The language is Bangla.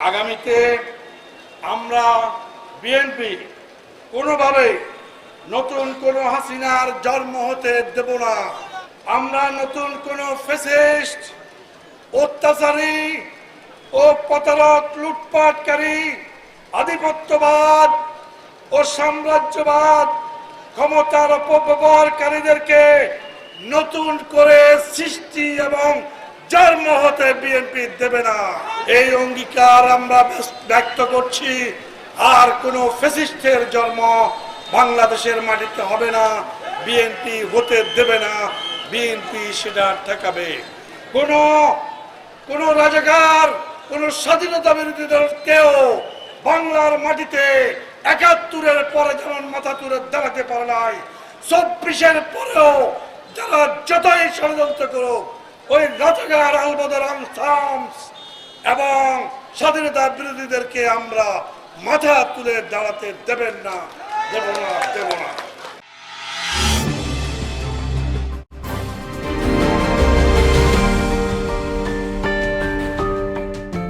আগামীতে আমরা বিএনপি কোনোভাবে নতুন কোনো হাসিনার জন্ম হতে দেব না। আমরা নতুন কোনো ফেসিস্ট অত্যাচারী ও প্রতারক, লুটপাটকারী, আধিপত্যবাদ ও সাম্রাজ্যবাদ, ক্ষমতার অপব্যবহারকারীদেরকে নতুন করে সৃষ্টি এবং জন্ম হতে বিএনপি দেবে না। এই অঙ্গীকার আমরা ব্যক্ত করছি। আর কোনো ফেসিস্টের জন্ম বাংলাদেশের মাটিতে হবে না। বিএনপি হতে দেবে না। বিএনপি সেটা ঠেকাবে। কোনো, কোন রাজাকার, কোন স্বাধীনতা বিরোধী দল কেউ বাংলার মাটিতে একাত্তরের পরে যেমন মাথা তুলে দাঁড়াতে পারে নাই, চব্বিশের পরেও যারা যতই ষড়যন্ত্র করুক, ওই রাজাকার আলবদর আনসামস এবং স্বাধীনতার বিরোধীদেরকে আমরা মাথা তুলে দাঁড়াতে দেবেন না। দেব না দেব না।